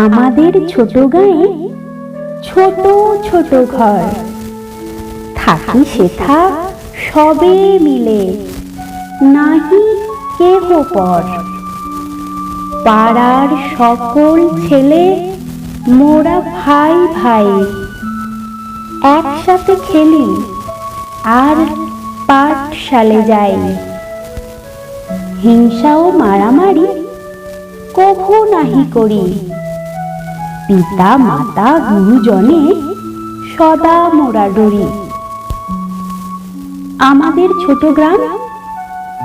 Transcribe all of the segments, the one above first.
আমাদের ছোট গায়ে ছোট ছোট ঘর। থাকি সেথা সবে মিলে, নাহি কেহ পর। পাড়ার সকল ছেলে, মোরা ভাই ভাই, একসাথে খেলি আর পাঠশালে যাই। হিংসা ও মারামারি কভু নাহি করি। পিতা, মাতা, গুরুজনে সদা মোরা ডরি। আমাদের ছোট গ্রাম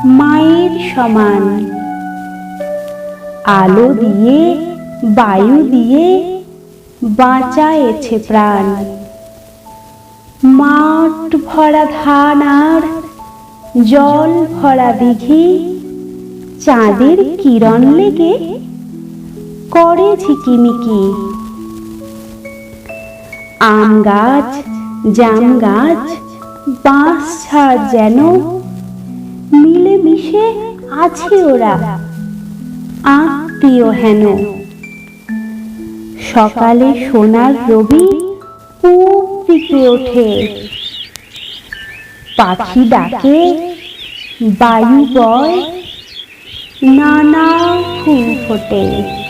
মায়ের সমান। আলো দিয়ে, বায়ু দিয়ে বাঁচায়েছে প্রাণ। মাঠ ভরা ধান আর জল ভরা দিঘি, চাঁদের কিরণ লেগে করে ঝিকিমিকি। আম গাছ, জাম গাছ, বাঁশ ঝাড় যেন মিলে মিশে আছে ওরা। আত্মীয় হেন। সকালে সোনার রবি দিকে ওঠে। পাখি ডাকে, বায়ু বয়, নানা ফুল ফোটে।